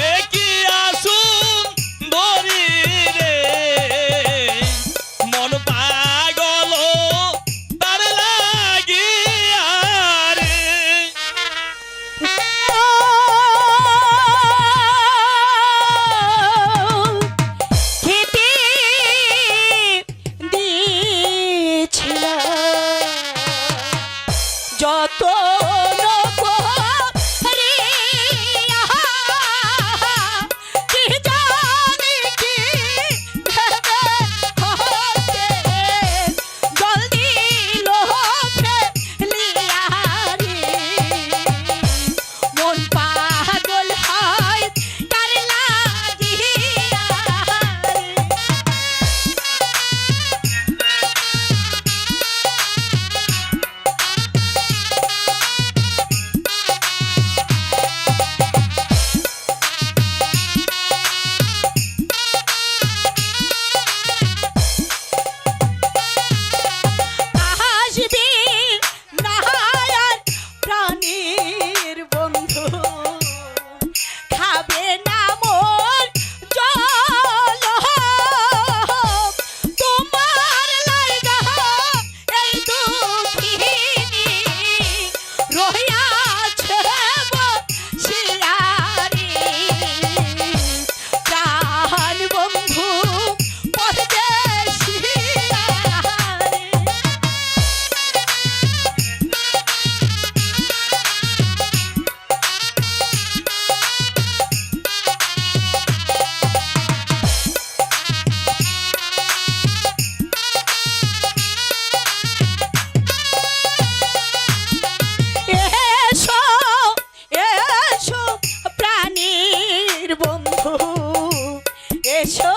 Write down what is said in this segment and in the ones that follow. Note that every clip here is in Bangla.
Sei que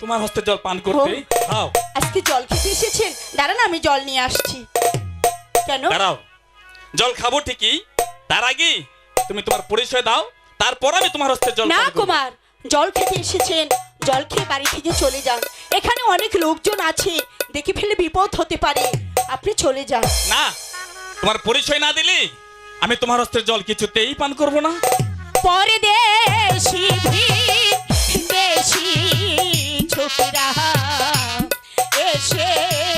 তোমার হস্তে জল পান করতে। দাও আজকে জল খেতে এসেছেন দাঁড়ান আমি জল নিয়ে আসছি। কেন? দাঁড়াও। জল খাব ঠিকই। তার আগে তুমি তোমার পরিচয় দাও। তারপর আমি তোমার হস্তে জল না কুমার জল খেতে এসেছেন। জল খেয়ে বাড়ি থেকে চলে যান। এখানে অনেক লোকজন আছে। দেখে ফেলে বিপদ হতে পারে। আপনি চলে যান। না তোমার পরিচয় না দিলে আমি তোমার হস্তের জল কিছুতেই পান করব না। পরে দেশি দেশি ছোকরা এসে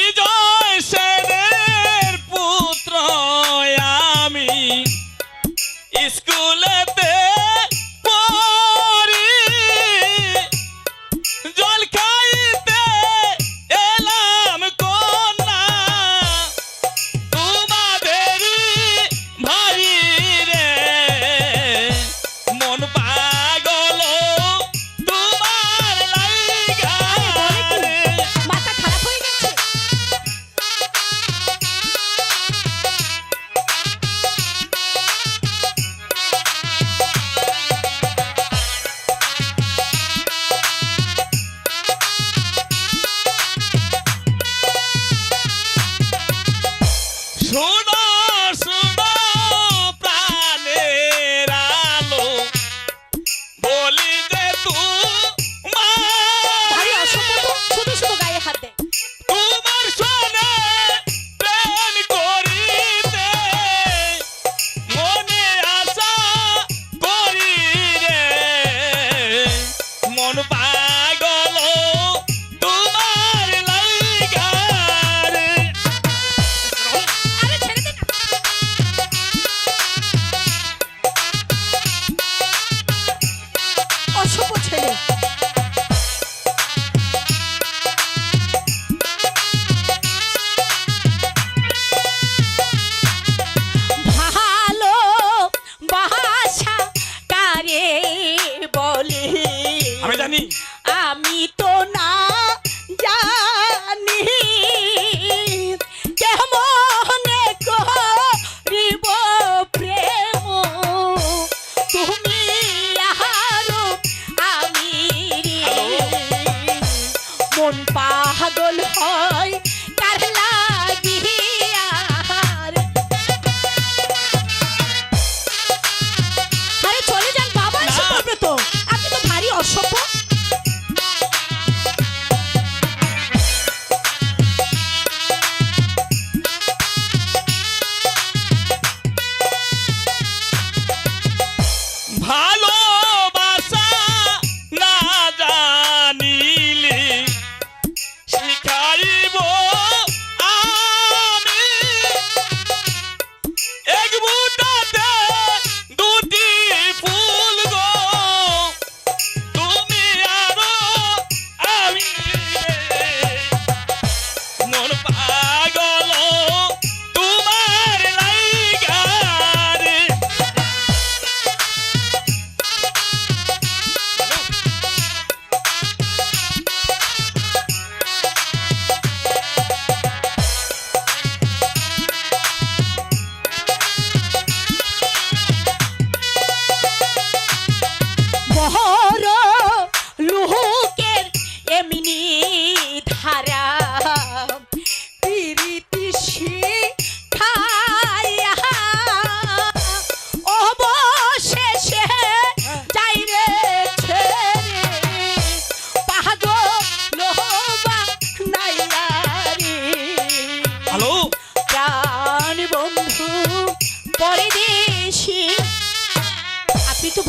বিজয় সেনের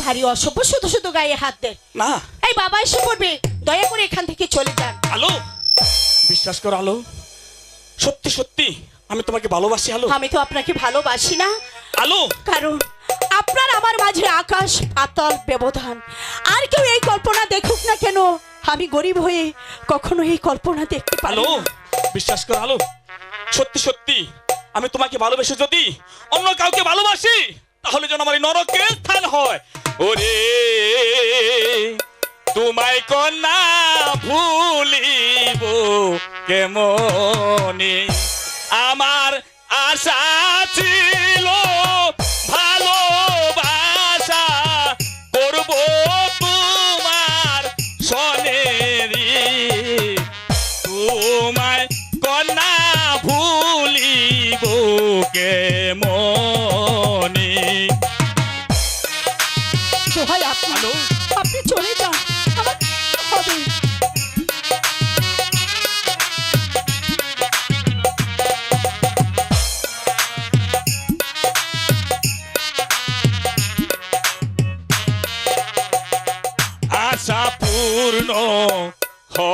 ভারী অসভ্য শুধু শুধু গায়ে হাত দেন। না। এই বাবা এসে পড়বে। দয়া করে এখান থেকে চলে যান। আলো বিশ্বাস করো আলো। সত্যি সত্যি আমি তোমাকে ভালোবাসি আলো। আমি তো আপনাকে ভালোবাসি না। আলো। কারণ আপনার আমার মাঝে আকাশ পাতাল ব্যবধান। আর কেউ এই কল্পনা দেখুক না কেন আমি গরিব হয়ে কখনো এই কল্পনা দেখতে পারি। বিশ্বাস করো আলো। সত্যি সত্যি আমি তোমাকে ভালোবেসে যদি অন্য কাউকে ভালোবাসি তাহলে যেন আমার নরকের স্থান হয়। ওরে, তোমায় কন্যা ভুলিব কেমনে? আমার আশা ছিল ভালোবাসা করব তোমার সনেরি তোমায় কন্যা ভুলিব কে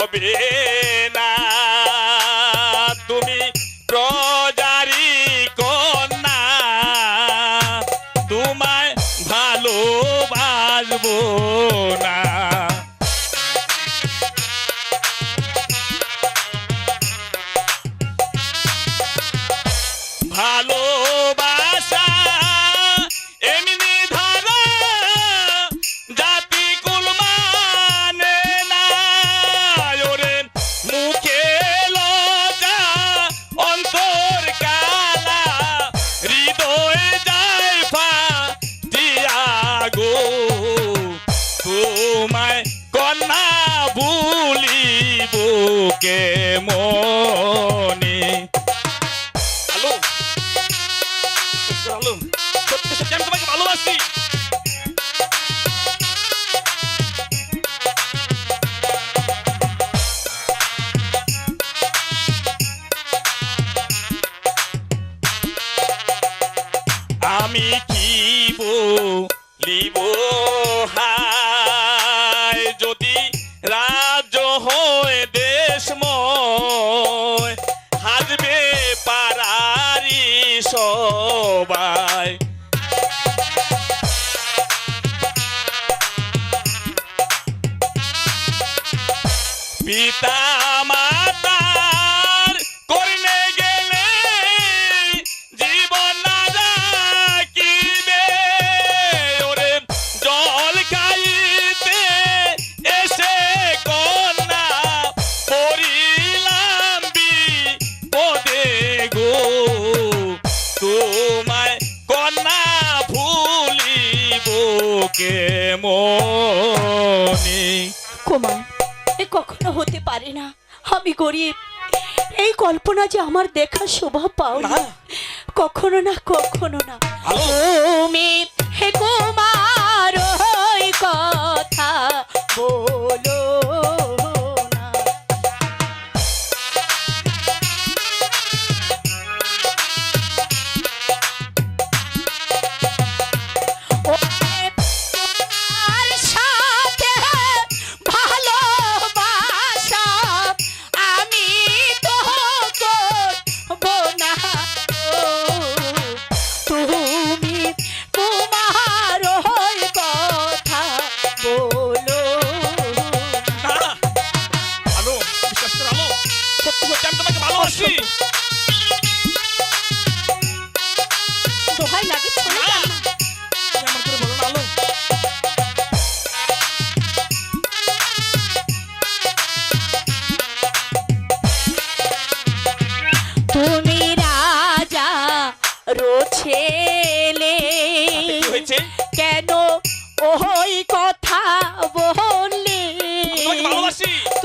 হবে কে মনি। কুমার এ কখনো হতে পারে না। আমি গরিব। এই কল্পনা যে আমার দেখা শোভা পাও না। কখনো না কখনো না। তুমি হে কুমার ওই কথা বলো।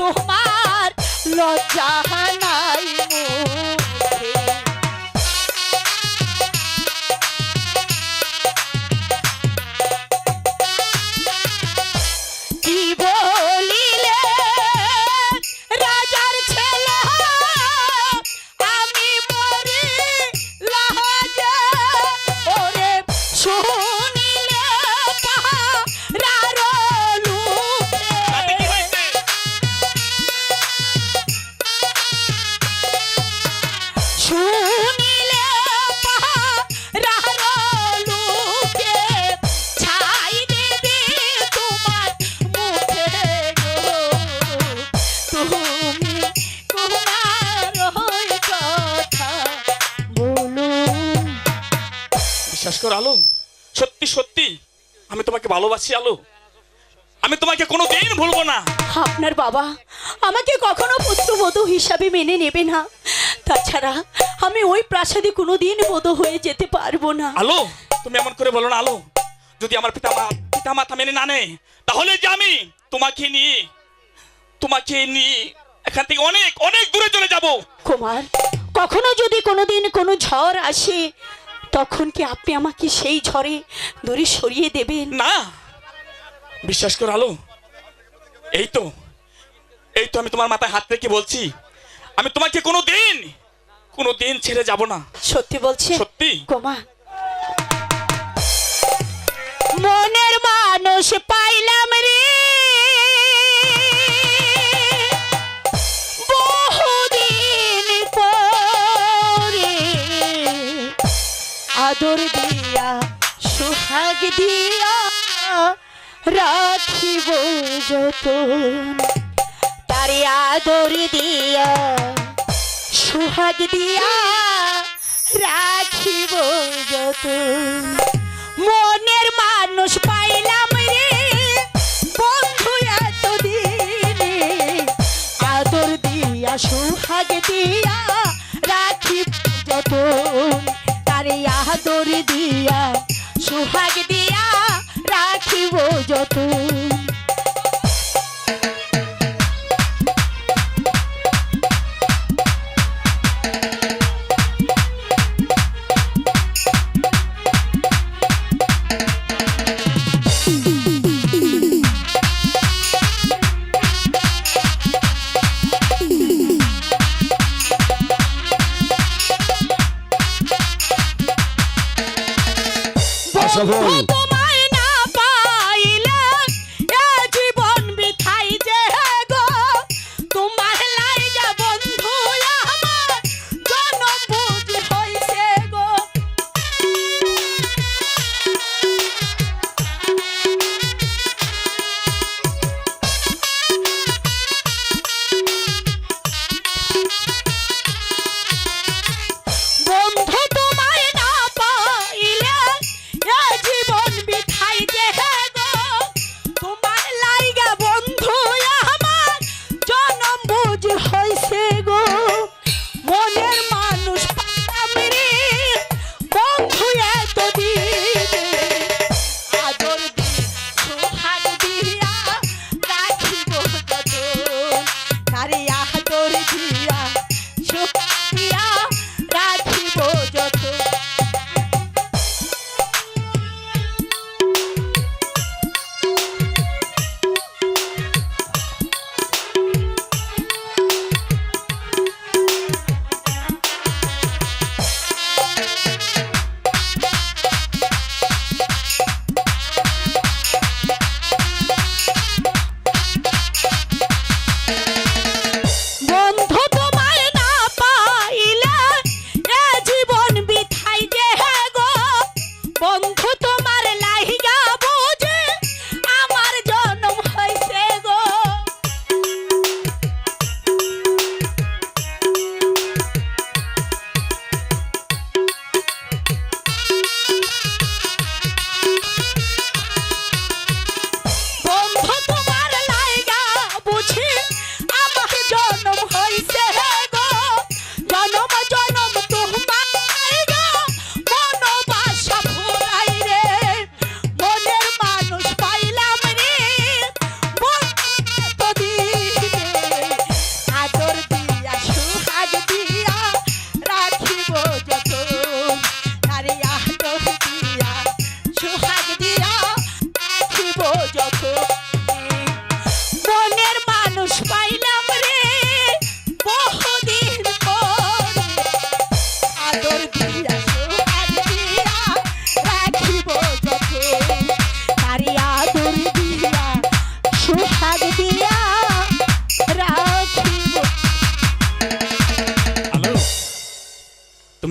তোমার লজ্জা নাই আলো? সত্যি সত্যি? আমি তোমাকে ভালোবাসি আলো। আমি তোমাকে কোনো দিন ভুলবো না। আপনার বাবা আমাকে কখনো পুত্রবধূ হিসাবে মেনে নেবে না। তাছাড়া আমি ওই প্রাসাদে কোনো দিন বধূ হয়ে যেতে পারব না। আলো তুমি এমন করে বলো না আলো। যদি আমার পিতা মা পিতা মাতা মেনে না নেয় তাহলে যে আমি তোমাকে নিয়ে তোমাকে নিয়ে এখান থেকে অনেক অনেক দূরে চলে যাব। কুমার কখনো যদি কোনোদিন কোনো ঝড় আসে তখন কি আপনি আমাকে সেই ঝড়ে দূরে সরিয়ে দেবেন? না। বিশ্বাস করো আলো এই তো এই তো আমি তোমার মাথায় হাত রেখে বলছি। আমি তোমাকে কোনো দিন কোনো দিন ছেড়ে যাব না। সত্যি বলছি? সত্যি? কুমার মনের মানুষ পাইলাম দিয়া রাখিব যতন। তারে আদর দিয়া, সোহাগ দিয়া রাখিব যতন। মনের মানুষ পাইলাম রে, বন্ধু এতদিনে। আদর দিয়া, সোহাগ দিয়া রাখিব যতন। তারে আদর দিয়া সোহাগ দিয়া রাখিব যতন।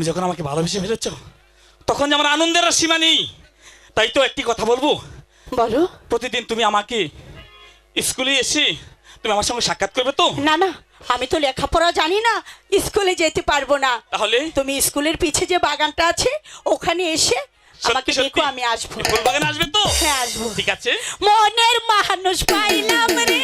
তুমি যখন আমাকে ভালোবেসে ফেলেছ তখন যে আমার আনন্দের সীমা নেই। তাই তো একটি কথা বলব। বলো। প্রতিদিন তুমি আমাকে স্কুলে এসে তুমি আমার সঙ্গে সাক্ষাৎ করবে তো? না না আমি তো লেখাপড়া জানি না স্কুলে যেতে পারব না। তাহলে? তুমি স্কুলের পিছে যে বাগানটা আছে ওখানে এসে আমাকে দেখো আমি আসব। ফুল বাগানে আসবে তো? হ্যাঁ আসব। ঠিক আছে। মনের মানুষ পাইলাম রে।